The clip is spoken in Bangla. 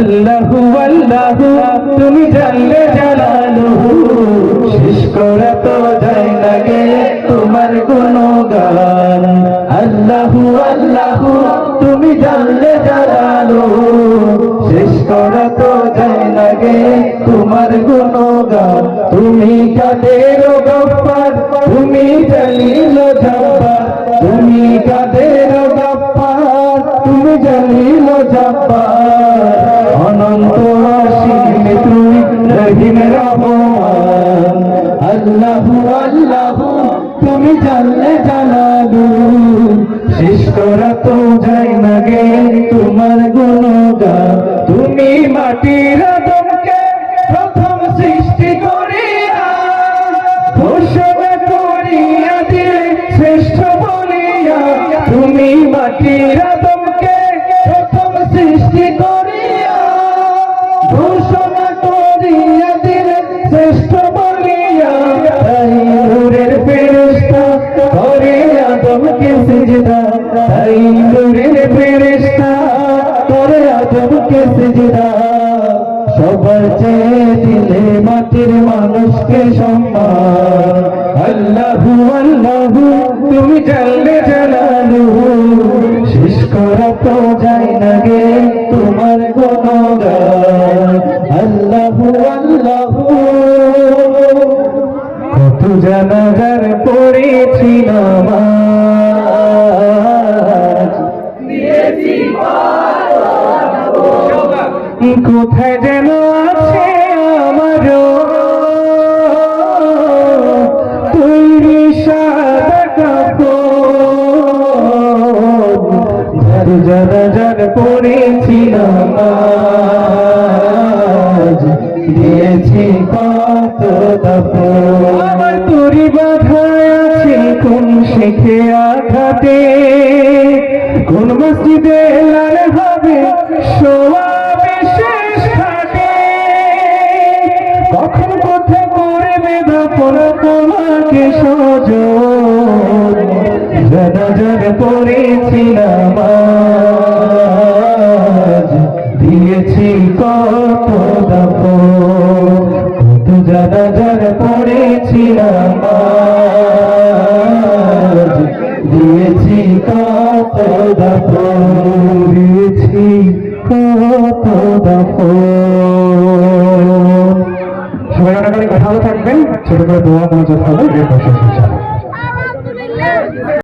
আল্লাহু আল্লাহু, তুমি জানলে জালালুহু শেষ করা তো যায় না গে তোমার গুণগান। আল্লাহু আল্লাহু, তুমি জানলে জালালুহু শেষ করা তো যায় না গে তোমার গুণগান। তুমি কাদের গফার তুমি জালিল জব্বার তুমি কাদের গফার তুমি জালিল জব্বার রহিম রহমান আল্লাহু আল্লাহু, তুমি জানলে জানালু। শেষ করা তো যাই না গে, তোমার গুণগান। তুমি মাটির আদমকে সিজদা তাই নূরের ফেরেশতা করে আদমকে সিজদা। সবার চেয়ে দিলে মাটির মানুষকে সম্মান। আল্লাহু আল্লাহু, তুমি জানলে জানালু। শেষ করা তো যায় না গে তোমার গুণগান। আল্লাহু আল্লাহু, কত জানাজার পড়েছি কোথায় যেন আছে আমার তৈরি সাদা কাপড়। যারা যারা পড়েছিলাম দিয়েছি কত আমার তরি বাধা আছে কোন শেখে আঘাতে? কোন মসজিদে লাল হবে সোয়া দাপন তোমাকে সজ জানা জানা পড়েছিলাম দিয়েছি কত দাপ কত জানা জানা পড়েছিলাম দিয়েছি কত দাপ দিয়েছি কত দাপ সবাই অনেক অনেক ভালো থাকবেন। ছোট করে দোয়া মনোযোগ হবে এর পাশে